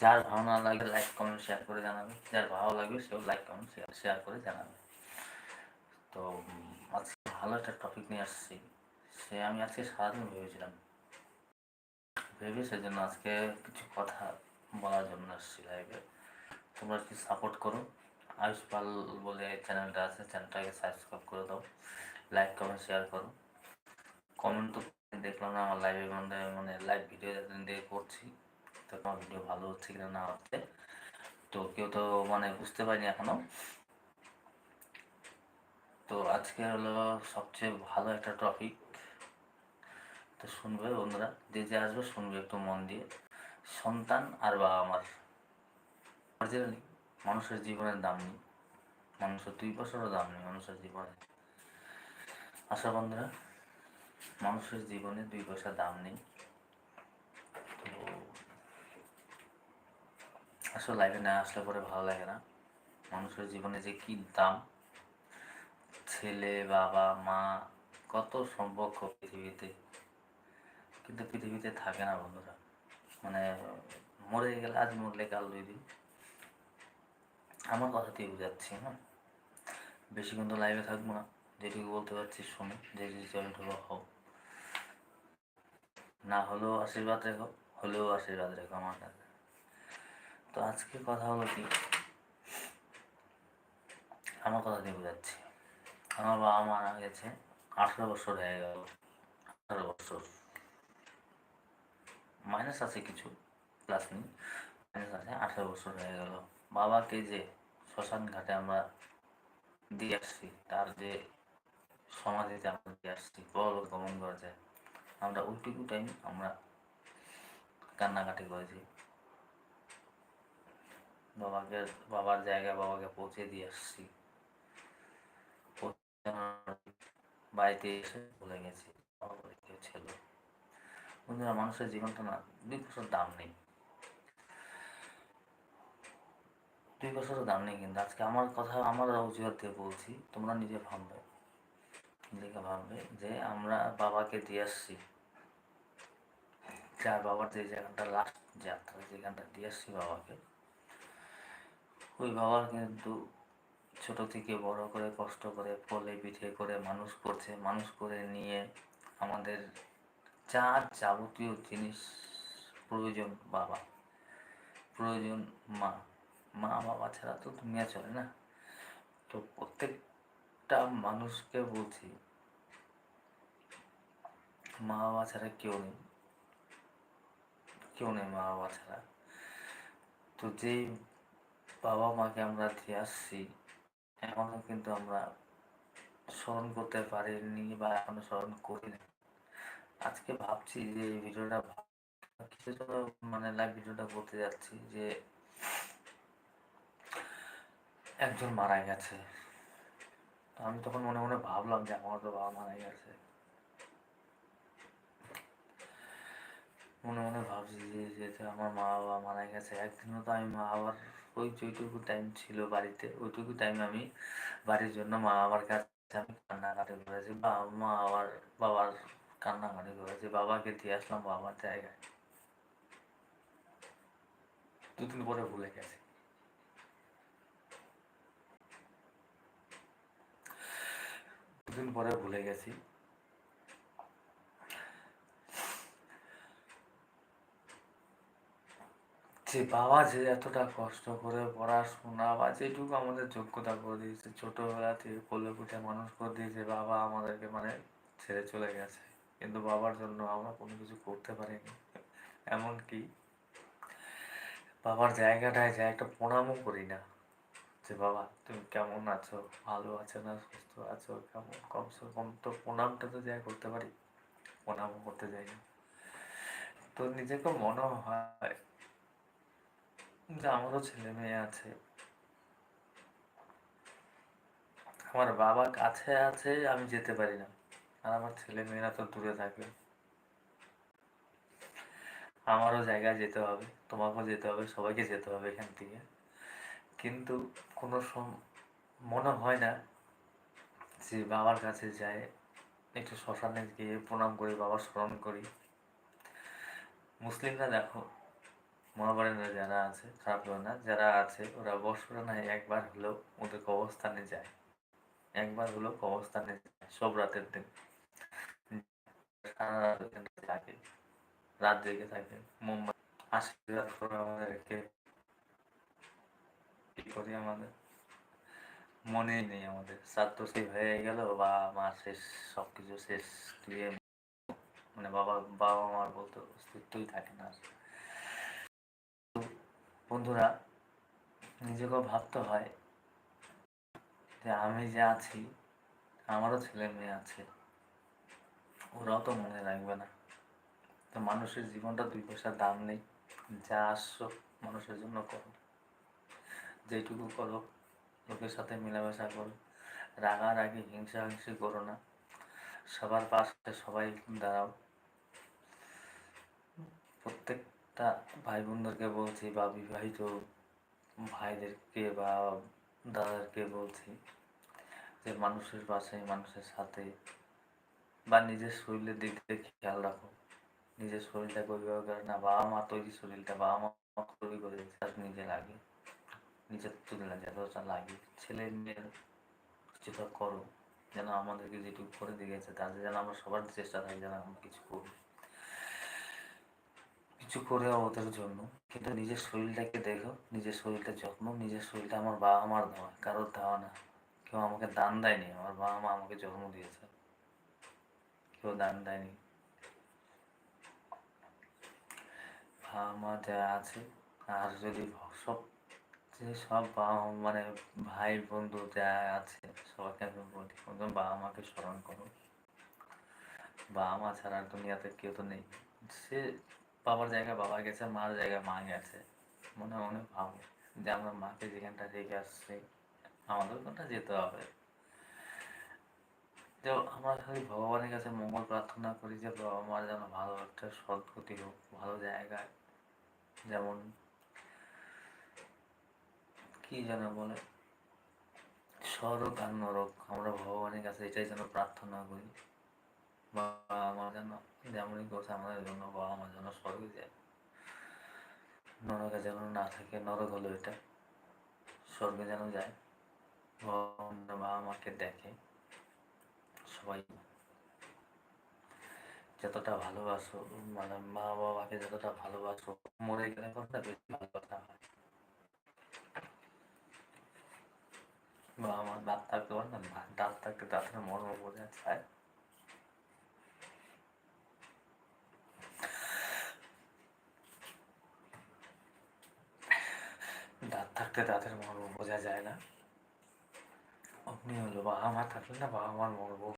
যার ভালো না লাগবে লাইক কমেন্ট শেয়ার করে জানাবে। যার ভালো লাগবে, সেও লাইক কমেন্ট শেয়ার শেয়ার করে জানাবে। তো আজকে ভালো একটা টপিক নিয়ে আসছি। সে আমি আজকে সারাদিন ভেবেছিলাম। ভেবে সেজন্য আজকে কিছু কথা বলার জন্য আসছি লাইভে তোমরা কি সাপোর্ট করো? আয়ুষ পাল বলে চ্যানেলটা আছে চ্যানেলটাকে সাবস্ক্রাইব করে দাও। লাইক কমেন্ট শেয়ার করো। কমেন্ট তো দেখলাম না, আমার মধ্যে মানে লাইভ ভিডিও দিয়ে করছি। তো তোমার ভিডিও ভালো হচ্ছে কিনা না হচ্ছে, তো কেউ তো মানে বুঝতে পারিনি এখনও। তো আজকে হলো সবচেয়ে ভালো একটা টপিক তো শুনবে বন্ধুরা, যে যে আসবে শুনবে একটু মন দিয়ে। সন্তান আর বাবা মার। অরিজিনালি মানুষের জীবনের দাম নেই, মানুষের দুই বছরও দাম নেই মানুষের জীবনে। আশা বন্ধুরা, মানুষের জীবনে দুই পয়সা দাম নেই। আসলে লাইফে না আসলে পরে ভালো লাগে না। মানুষের জীবনে যে কি দাম, ছেলে, বাবা, মা, কত সম্পর্ক পৃথিবীতে। কিন্তু পৃথিবীতে থাকে না বন্ধুরা। মানে মরে গেলে আজ মরলে কাল দুই দিন। আমার কথাতেই বুঝাচ্ছি হ্যাঁ। বেশিক্ষণ তো লাইভে থাকব না। যেটুকু বলতে পারছি শুনে, যে জয়েন্ট হলো হোক। না হলেও আশীর্বাদ রেখো, হলেও আশীর্বাদ রেখো আমার কাছে। তো আজকে কথা হলো কি? আমার কথা দিয়ে বোঝাচ্ছি। আমার বাবা মারা গেছে আঠারো বছর হয়ে গেল। আঠারো বছর। মাইনাস আছে কিছু প্লাস নেই। মাইনাস আছে, আঠারো বছর হয়ে গেল। বাবাকে যে শ্মশান ঘাটে আমরা দিয়ে আসছি, তার যে সমাধিতে আমরা দিয়ে আসছি, বল গমন করেছে আমরা ওইটুকু টাইম আমরা কান্নাকাটি করেছি। বাবাকে, বাবার জায়গায় বাবাকে পৌঁছে দিয়ে আসছি। বাড়িতে এসে ভুলে গেছি, বাবা কেউ ছিল বন্ধুরা, মানুষের জীবনটা না, দুই বছর দাম নেই। দুই বছরের দাম নেই কিন্তু। আজকে আমার কথা, আমার অজুহাত দিয়ে বলছি, তোমরা নিজে ভাববে। নিজেকে ভাববে যে আমরা বাবাকে দিয়ে আসছি। যার বাবার যে জায়গাটা লাস্ট যাত্রা যেখানটা দিয়ে আসছি বাবাকে ওই বাবার কিন্তু ছোট থেকে বড় করে কষ্ট করে ফলে পিঠে করে মানুষ করছে, মানুষ করে নিয়ে আমাদের যা যাবতীয় জিনিস প্রয়োজন বাবা, প্রয়োজন মা মা বাবা ছাড়া তো দুনিয়া চলে না। তো প্রত্যেকটা মানুষকে বলছি, মা বাবা ছাড়া কেউ নেই কেউ নেই মা বাবা ছাড়া। তো যেই বাবা মাকে আমরা দিয়ে আসছি। এখনও কিন্তু আমরা স্মরণ করতে পারিনি বা এখনও স্মরণ করি না আজকে ভাবছি যে এই ভিডিওটা কিছু মানে লাইভ ভিডিওটা করতে যাচ্ছি যে একজন মারা গেছে। আমি তখন মনে মনে ভাবলাম যে আমার তো বাবা মারা গেছে। মনে মনে ভাবছি যে যেহেতু আমার মা বাবা মারা গেছে, একদিনও তো আমি মা বাবার ওই যেটুকু টাইম ছিল বাড়িতে, ওইটুকু টাইম আমি বাড়ির জন্য মা বাবার কাছে আমি কান্নাকাটি করেছি। বা মা বাবার বাবার কান্নাকাটি করেছি, বাবাকে দিয়ে আসলাম বাবার জায়গায়। দুদিন পরে ভুলে গেছি। দুদিন পরে ভুলে গেছি। যে বাবা যে এতটা কষ্ট করে পড়াশোনা বা যেটুকু আমাদের যোগ্যতা করে দিয়েছে, ছোটবেলা থেকে কোলে পিঠে মানুষ করে দিয়েছে, বাবা আমাদেরকে মানে ছেড়ে চলে গেছে। কিন্তু বাবার জন্য আমরা কোনো কিছু করতে পারিনি। এমনকি বাবার জায়গাটায় যায় একটা প্রণামও করি না যে, বাবা, তুমি কেমন আছো? ভালো আছো না সুস্থ আছো? কেমন? কমসে কম তো প্রণামটা তো যাই করতে পারি, প্রণামও করতে যাই না। তো নিজেকে মনে হয় যে আমারও ছেলে মেয়ে আছে। আমার বাবা কাছে আছে, আমি যেতে পারি না। আর আমার ছেলে মেয়েরা তো দূরে থাকে। আমারও জায়গায় যেতে হবে, তোমাকেও যেতে হবে, সবাইকে যেতে হবে এখান থেকে। কিন্তু কোনো মনে হয় না যে বাবার কাছে যায়। একটু শ্মশানে গিয়ে প্রণাম করি, বাবার স্মরণ করি। মুসলিমরা দেখো মহাবাড়িতে যারা আছে, খারাপ হবে না, যারা আছে ওরা বছরে না একবার হলেও ওদের কবরস্থানে যায়। একবার হলেও কবরস্থানে যায়, সব রাতের দিন। থাকে, রাত জেগে থাকে। মুম্বাই আশীর্বাদ করে আমাদেরকে। কি করি আমাদের? মনেই নেই আমাদের। ছাত্র সেই হয়ে গেল বা মা শেষ সব কিছু শেষ মানে বাবা বাবা মার বলতে অস্তিত্বই থাকে না। বন্ধুরা, নিজেকেও ভাবতে হয় যে আমি যে আছি, আমারও ছেলে মেয়ে আছে, ওরাও তো মনে রাখবে না। তো মানুষের জীবনটা দুই পয়সার দাম নেই, যা আসছো মানুষের জন্য করো। যেটুকু করো, লোকের সাথে মেলামেশা করো, রাগারাগি, হিংসা হিংসি করো না। সবার পাশে সবাই দাঁড়াও। প্রত্যেকটা ভাই বোনদেরকে বলছি বা বিবাহিত ভাইদেরকে বা দাদাদেরকে বলছি যে মানুষের পাশে, মানুষের সাথে বা নিজের শরীরের দিক থেকে খেয়াল রাখো। নিজের শরীরটাকে ওইভাবে করে না, বাবা মা তৈরি শরীরটা, বাবা মা তৈরি করে নিজে লাগে। নিজের তুলে যতটা লাগে। ছেলে মেয়ের কিছুটা করো, যেন আমাদেরকে যেটুকু করে দিয়েছে তাদের যেন আমরা সবার চেষ্টা থাকি যেন আমরা কিছু করি। কিছু করে ওদের জন্য। কিন্তু নিজের শরীরটাকে দেখো, নিজের শরীরটা যত্ন, নিজের শরীরটা আমার বাবা মার দেওয়া কারোর দেওয়া না। কেউ আমাকে দান দেয়নি, আমার বাবা মা আমাকে জন্ম দিয়েছে। কেউ দান দেয়নি। বাবা মা যা আছে, আর যদি সব যে সব বাবা মানে ভাই, বন্ধু যা আছে, সবাইকে আমি বলি বাবা মাকে স্মরণ করো। বাবা মা ছাড়া দুনিয়াতে কেউ তো নেই। সে বাবার জায়গায় বাবা গেছে মার জায়গায় মা গেছে। মনে মনে ভাবো যে আমরা মাকে যেখানটা রেখে আসছি, আমাদের ওখানটা যেতে হবে। তো আমরা খালি ভগবানের কাছে মঙ্গল প্রার্থনা করি যে বাবা মার যেন ভালো একটা সদ্গতি হোক, ভালো জায়গায়। যেমন কি যেন বলে, স্বরূপ আর নরক। আমরা ভগবানের কাছে এটাই যেন প্রার্থনা করি। বাবা আমার যেন যেমনই করছে আমাদের জন্য বাবা আমার যেন স্বর্গে যায় নরকে যেন না থাকে, নরক হলো এটা। স্বর্গে যেন যায়, ভগবান বাবা মাকে দেখে সবাই। যতটা ভালোবাসো মানে মা বাবাকে যতটা ভালোবাসো, মরে গেলে কতটা বেশি ভালোবাসা হয়। বা আমার দাঁত থাকতে পারে না দাঁত থাকতে দাঁতের মর্ম বোঝা যায় দাঁত থাকতে তাদের মর্ম বোঝা যায় না। অমনি হলো বাবা মা থাকলে না বাবা মার মর্ম